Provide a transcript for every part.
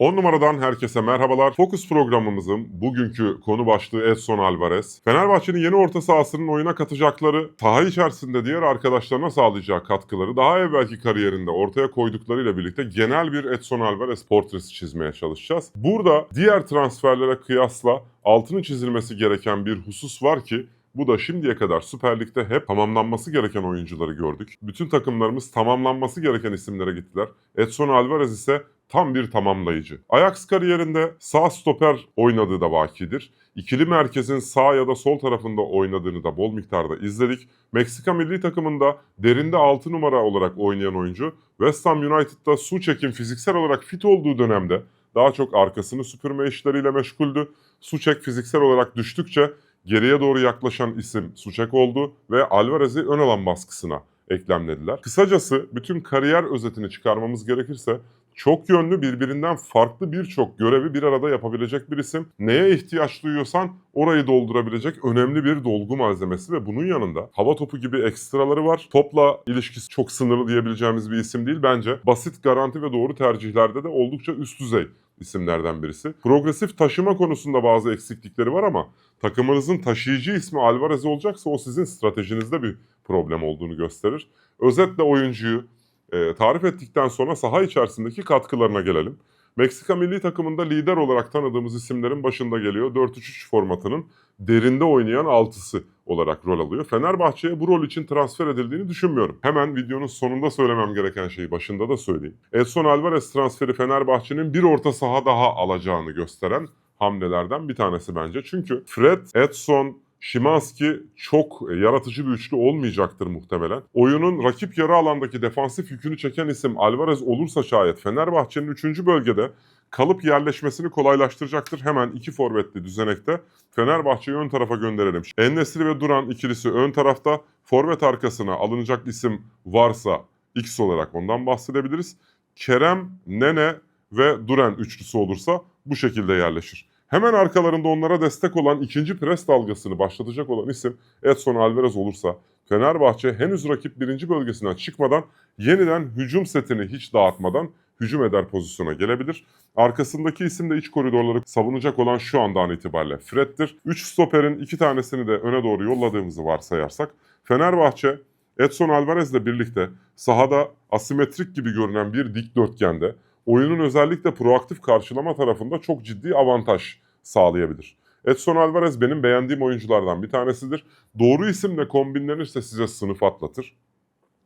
10 numaradan herkese merhabalar. Fokus programımızın bugünkü konu başlığı Edson Alvarez. Fenerbahçe'nin yeni orta sahasının oyuna katacakları, saha içerisinde diğer arkadaşlarına sağlayacağı katkıları daha evvelki kariyerinde ortaya koyduklarıyla birlikte genel bir Edson Alvarez portresi çizmeye çalışacağız. Burada diğer transferlere kıyasla altını çizilmesi gereken bir husus var ki bu da şimdiye kadar Süper Lig'de hep tamamlanması gereken oyuncuları gördük. Bütün takımlarımız tamamlanması gereken isimlere gittiler. Edson Alvarez ise tam bir tamamlayıcı. Ajax kariyerinde sağ stoper oynadığı da vakidir. İkili merkezin sağ ya da sol tarafında oynadığını da bol miktarda izledik. Meksika milli takımında derinde 6 numara olarak oynayan oyuncu West Ham United'da Suçek'in fiziksel olarak fit olduğu dönemde daha çok arkasını süpürme işleriyle meşguldü. Suçek fiziksel olarak düştükçe geriye doğru yaklaşan isim Suçek oldu ve Alvarez'i ön alan baskısına eklemlediler. Kısacası bütün kariyer özetini çıkarmamız gerekirse çok yönlü birbirinden farklı birçok görevi bir arada yapabilecek bir isim. Neye ihtiyaç duyuyorsan orayı doldurabilecek önemli bir dolgu malzemesi ve bunun yanında hava topu gibi ekstraları var. Topla ilişkisi çok sınırlı diyebileceğimiz bir isim değil bence. Basit, garanti ve doğru tercihlerde de oldukça üst düzey isimlerden birisi. Progresif taşıma konusunda bazı eksiklikleri var ama takımınızın taşıyıcı ismi Alvarez olacaksa o sizin stratejinizde bir problem olduğunu gösterir. Özetle oyuncuyu e, tarif ettikten sonra saha içerisindeki katkılarına gelelim. Meksika milli takımında lider olarak tanıdığımız isimlerin başında geliyor. 4-3-3 formatının derinde oynayan altısı olarak rol alıyor. Fenerbahçe'ye bu rol için transfer edildiğini düşünmüyorum. Hemen videonun sonunda söylemem gereken şeyi başında da söyleyeyim. Edson Alvarez transferi Fenerbahçe'nin bir orta saha daha alacağını gösteren hamlelerden bir tanesi bence. Çünkü Fred, Edson, Şimanski çok yaratıcı bir üçlü olmayacaktır muhtemelen. Oyunun rakip yarı alandaki defansif yükünü çeken isim Alvarez olursa şayet Fenerbahçe'nin 3. bölgede kalıp yerleşmesini kolaylaştıracaktır. Hemen iki forvetli düzenekte Fenerbahçe'yi ön tarafa gönderelim. Ennesiri ve Duran ikilisi ön tarafta. Forvet arkasına alınacak isim varsa X olarak ondan bahsedebiliriz. Kerem, Nene ve Duran üçlüsü olursa bu şekilde yerleşir. Hemen arkalarında onlara destek olan ikinci pres dalgasını başlatacak olan isim Edson Alvarez olursa Fenerbahçe henüz rakip birinci bölgesinden çıkmadan yeniden hücum setini hiç dağıtmadan hücum eder pozisyona gelebilir. Arkasındaki isim de iç koridorları savunacak olan şu andan itibariyle Fred'dir. 3 stoperin 2 tanesini de öne doğru yolladığımızı varsayarsak Fenerbahçe Edson Alvarez ile birlikte sahada asimetrik gibi görünen bir dikdörtgende oyunun özellikle proaktif karşılama tarafında çok ciddi avantaj sağlayabilir. Edson Alvarez benim beğendiğim oyunculardan bir tanesidir. Doğru isimle kombinlenirse size sınıf atlatır.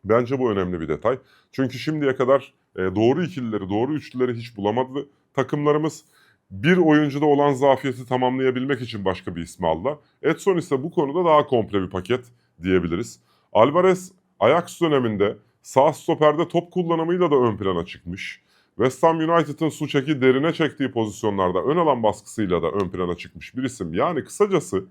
Bence bu önemli bir detay. Çünkü şimdiye kadar e, doğru ikilileri, doğru üçlüleri hiç bulamadı takımlarımız. Bir oyuncuda olan zafiyeti tamamlayabilmek için başka bir ismi aldılar. Edson ise bu konuda daha komple bir paket diyebiliriz. Alvarez Ajax döneminde sağ stoperde top kullanımıyla da ön plana çıkmış. West Ham United'ın su çeki derine çektiği pozisyonlarda ön alan baskısıyla da ön plana çıkmış bir isim. Yani kısacası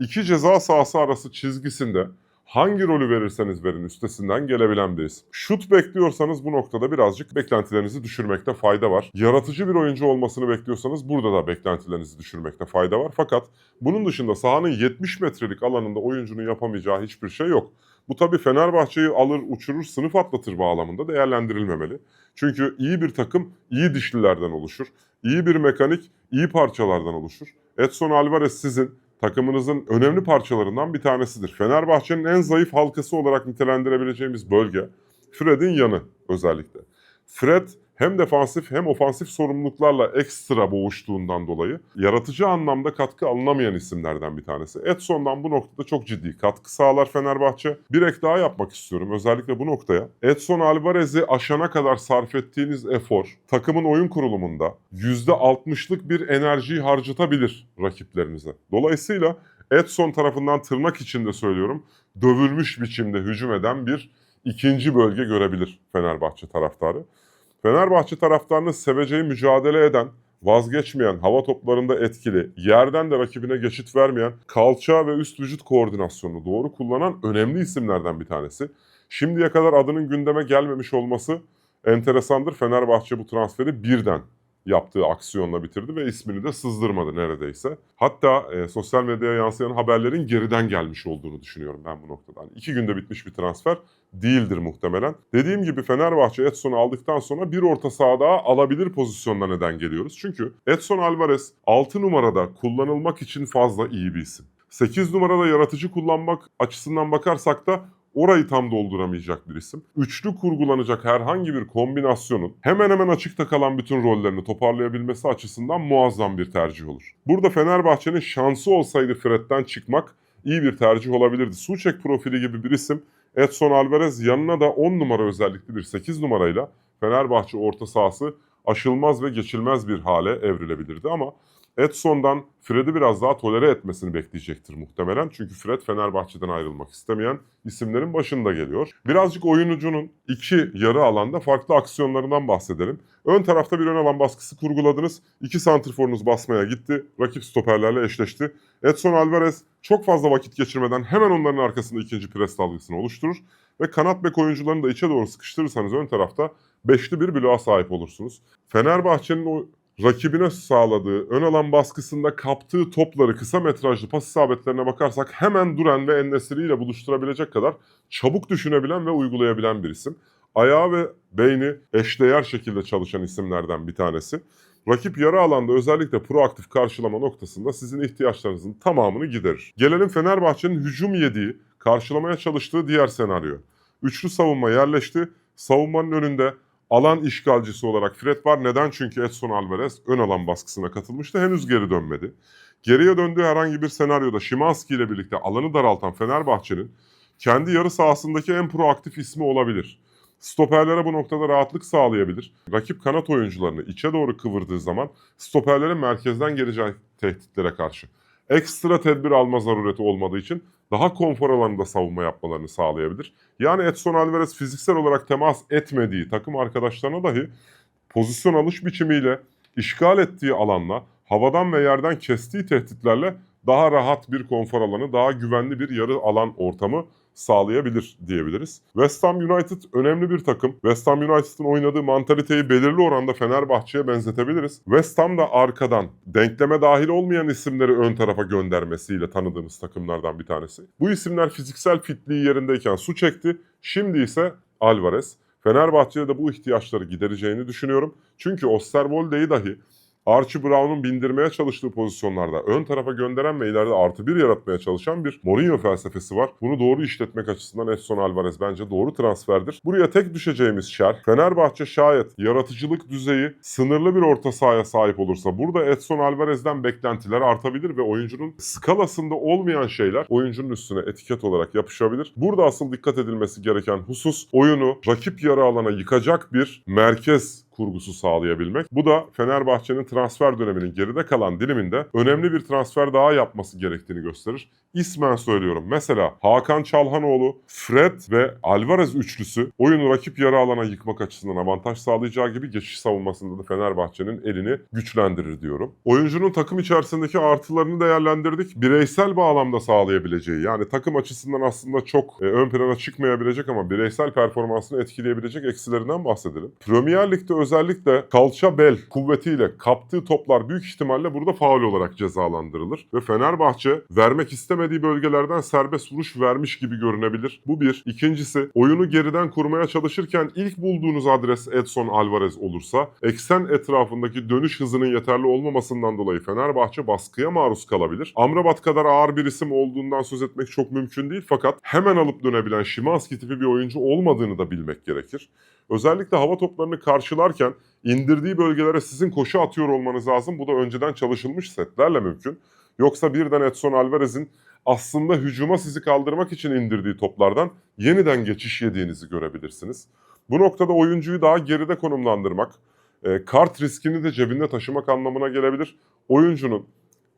iki ceza sahası arası çizgisinde hangi rolü verirseniz verin üstesinden gelebilen bir isim. Şut bekliyorsanız bu noktada birazcık beklentilerinizi düşürmekte fayda var. Yaratıcı bir oyuncu olmasını bekliyorsanız burada da beklentilerinizi düşürmekte fayda var. Fakat bunun dışında sahanın 70 metrelik alanında oyuncunun yapamayacağı hiçbir şey yok. Bu tabii Fenerbahçe'yi alır, uçurur, sınıf atlatır bağlamında değerlendirilmemeli. Çünkü iyi bir takım iyi dişlilerden oluşur. İyi bir mekanik iyi parçalardan oluşur. Edson Alvarez sizin takımınızın önemli parçalarından bir tanesidir. Fenerbahçe'nin en zayıf halkası olarak nitelendirebileceğimiz bölge Fred'in yanı özellikle. Fred hem defansif hem ofansif sorumluluklarla ekstra boğuştuğundan dolayı yaratıcı anlamda katkı alınamayan isimlerden bir tanesi. Edson'dan bu noktada çok ciddi katkı sağlar Fenerbahçe. Bir ek daha yapmak istiyorum özellikle bu noktaya. Edson Alvarez'i aşana kadar sarf ettiğiniz efor takımın oyun kurulumunda %60'lık bir enerjiyi harcatabilir rakiplerinize. Dolayısıyla Edson tarafından tırnak içinde söylüyorum dövülmüş biçimde hücum eden bir ikinci bölge görebilir Fenerbahçe taraftarı. Fenerbahçe taraftarını seveceği mücadele eden, vazgeçmeyen, hava toplarında etkili, yerden de rakibine geçit vermeyen, kalça ve üst vücut koordinasyonunu doğru kullanan önemli isimlerden bir tanesi. Şimdiye kadar adının gündeme gelmemiş olması enteresandır. Fenerbahçe bu transferi birden yaptığı aksiyonla bitirdi ve ismini de sızdırmadı neredeyse. Hatta e, sosyal medyaya yansıyan haberlerin geriden gelmiş olduğunu düşünüyorum ben bu noktada. Hani iki günde bitmiş bir transfer değildir muhtemelen. Dediğim gibi Fenerbahçe Edson'u aldıktan sonra bir orta saha daha alabilir pozisyonda neden geliyoruz? Çünkü Edson Alvarez 6 numarada kullanılmak için fazla iyi bir isim. 8 numarada yaratıcı kullanmak açısından bakarsak da orayı tam dolduramayacak bir isim. Üçlü kurgulanacak herhangi bir kombinasyonun hemen hemen açıkta kalan bütün rollerini toparlayabilmesi açısından muazzam bir tercih olur. Burada Fenerbahçe'nin şansı olsaydı Fred'den çıkmak iyi bir tercih olabilirdi. Suçek profili gibi bir isim Edson Alvarez yanına da 10 numara özellikli bir 8 numarayla Fenerbahçe orta sahası aşılmaz ve geçilmez bir hale evrilebilirdi ama Edson'dan Fred'i biraz daha tolere etmesini bekleyecektir muhtemelen. Çünkü Fred Fenerbahçe'den ayrılmak istemeyen isimlerin başında geliyor. Birazcık oyunucunun iki yarı alanda farklı aksiyonlarından bahsedelim. Ön tarafta bir ön alan baskısı kurguladınız. İki santrforunuz basmaya gitti. Rakip stoperlerle eşleşti. Edson Alvarez çok fazla vakit geçirmeden hemen onların arkasında ikinci pres dalgasını oluşturur. Ve kanat bek oyuncularını da içe doğru sıkıştırırsanız ön tarafta beşli bir bloğa sahip olursunuz. Fenerbahçe'nin o rakibine sağladığı ön alan baskısında kaptığı topları kısa metrajlı pas isabetlerine bakarsak hemen Duran ve Ennesiri ile buluşturabilecek kadar çabuk düşünebilen ve uygulayabilen bir isim. Ayağı ve beyni eşdeğer şekilde çalışan isimlerden bir tanesi. Rakip yarı alanda özellikle proaktif karşılama noktasında sizin ihtiyaçlarınızın tamamını giderir. Gelelim Fenerbahçe'nin hücum yediği, karşılamaya çalıştığı diğer senaryo. Üçlü savunma yerleşti. Savunmanın önünde alan işgalcisi olarak Fred var. Neden? Çünkü Edson Alvarez ön alan baskısına katılmıştı. Henüz geri dönmedi. Geriye döndüğü herhangi bir senaryoda Şimanski ile birlikte alanı daraltan Fenerbahçe'nin kendi yarı sahasındaki en proaktif ismi olabilir. Stoperlere bu noktada rahatlık sağlayabilir. Rakip kanat oyuncularını içe doğru kıvırdığı zaman stoperlerin merkezden geleceği tehditlere karşı ekstra tedbir alma zarureti olmadığı için daha konfor alanında savunma yapmalarını sağlayabilir. Yani Edson Alvarez fiziksel olarak temas etmediği takım arkadaşlarına dahi pozisyon alış biçimiyle işgal ettiği alanla havadan ve yerden kestiği tehditlerle daha rahat bir konfor alanı, daha güvenli bir yarı alan ortamı sağlayabilir diyebiliriz. West Ham United önemli bir takım. West Ham United'ın oynadığı mantaliteyi belirli oranda Fenerbahçe'ye benzetebiliriz. West Ham da arkadan denkleme dahil olmayan isimleri ön tarafa göndermesiyle tanıdığımız takımlardan bir tanesi. Bu isimler fiziksel fitliği yerindeyken su çekti. Şimdi ise Alvarez. Fenerbahçe'de de bu ihtiyaçları gidereceğini düşünüyorum. Çünkü Osterwolde'yi dahi Archie Brown'un bindirmeye çalıştığı pozisyonlarda ön tarafa gönderen ve ileride artı bir yaratmaya çalışan bir Mourinho felsefesi var. Bunu doğru işletmek açısından Edson Alvarez bence doğru transferdir. Buraya tek düşeceğimiz şer Fenerbahçe şayet yaratıcılık düzeyi sınırlı bir orta sahaya sahip olursa burada Edson Alvarez'den beklentiler artabilir ve oyuncunun skalasında olmayan şeyler oyuncunun üstüne etiket olarak yapışabilir. Burada asıl dikkat edilmesi gereken husus oyunu rakip yarı alana yıkacak bir merkez kurgusu sağlayabilmek. Bu da Fenerbahçe'nin transfer döneminin geride kalan diliminde önemli bir transfer daha yapması gerektiğini gösterir. İsmen söylüyorum. Mesela Hakan Çalhanoğlu, Fred ve Alvarez üçlüsü oyunu rakip yarı alana yıkmak açısından avantaj sağlayacağı gibi geçiş savunmasında da Fenerbahçe'nin elini güçlendirir diyorum. Oyuncunun takım içerisindeki artılarını değerlendirdik. Bireysel bağlamda sağlayabileceği yani takım açısından aslında çok e, ön plana çıkmayabilecek ama bireysel performansını etkileyebilecek eksilerinden bahsedelim. Premier Lig'de özellikle kalça bel kuvvetiyle kaptığı toplar büyük ihtimalle burada faul olarak cezalandırılır. Ve Fenerbahçe vermek istemediği bölgelerden serbest vuruş vermiş gibi görünebilir. Bu bir. İkincisi oyunu geriden kurmaya çalışırken ilk bulduğunuz adres Edson Alvarez olursa eksen etrafındaki dönüş hızının yeterli olmamasından dolayı Fenerbahçe baskıya maruz kalabilir. Amrabat kadar ağır bir isim olduğundan söz etmek çok mümkün değil fakat hemen alıp dönebilen Şimanski tipi bir oyuncu olmadığını da bilmek gerekir. Özellikle hava toplarını karşılarken indirdiği bölgelere sizin koşu atıyor olmanız lazım. Bu da önceden çalışılmış setlerle mümkün. Yoksa birden Edson Alvarez'in aslında hücuma sizi kaldırmak için indirdiği toplardan yeniden geçiş yediğinizi görebilirsiniz. Bu noktada oyuncuyu daha geride konumlandırmak, e, kart riskini de cebinde taşımak anlamına gelebilir. Oyuncunun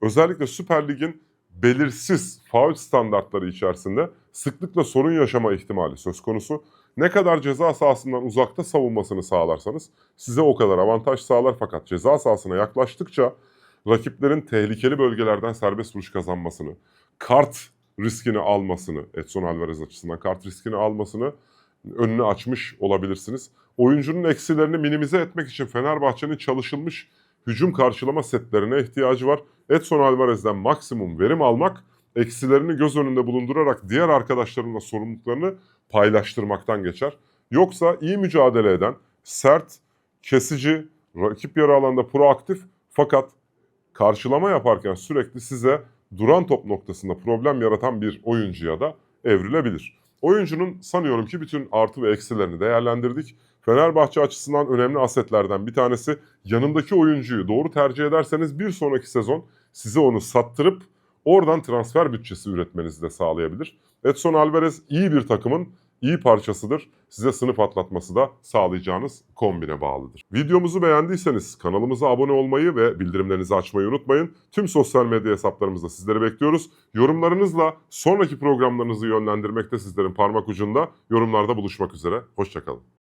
özellikle Süper Lig'in belirsiz faul standartları içerisinde sıklıkla sorun yaşama ihtimali söz konusu. Ne kadar ceza sahasından uzakta savunmasını sağlarsanız size o kadar avantaj sağlar fakat ceza sahasına yaklaştıkça rakiplerin tehlikeli bölgelerden serbest vuruş kazanmasını, kart riskini almasını, Edson Alvarez açısından kart riskini almasını önünü açmış olabilirsiniz. Oyuncunun eksilerini minimize etmek için Fenerbahçe'nin çalışılmış hücum karşılama setlerine ihtiyacı var. Edson Alvarez'den maksimum verim almak, eksilerini göz önünde bulundurarak diğer arkadaşlarımla sorumluluklarını paylaştırmaktan geçer. Yoksa iyi mücadele eden, sert, kesici, rakip yarı alanda proaktif fakat karşılama yaparken sürekli size duran top noktasında problem yaratan bir oyuncuya da evrilebilir. Oyuncunun sanıyorum ki bütün artı ve eksilerini değerlendirdik. Fenerbahçe açısından önemli asetlerden bir tanesi yanındaki oyuncuyu doğru tercih ederseniz bir sonraki sezon size onu sattırıp oradan transfer bütçesi üretmenizi de sağlayabilir. Edson Alvarez iyi bir takımın iyi parçasıdır. Size sınıf atlatması da sağlayacağınız kombine bağlıdır. Videomuzu beğendiyseniz kanalımıza abone olmayı ve bildirimlerinizi açmayı unutmayın. Tüm sosyal medya hesaplarımızda sizleri bekliyoruz. Yorumlarınızla sonraki programlarınızı yönlendirmekte sizlerin parmak ucunda. Yorumlarda buluşmak üzere. Hoşçakalın.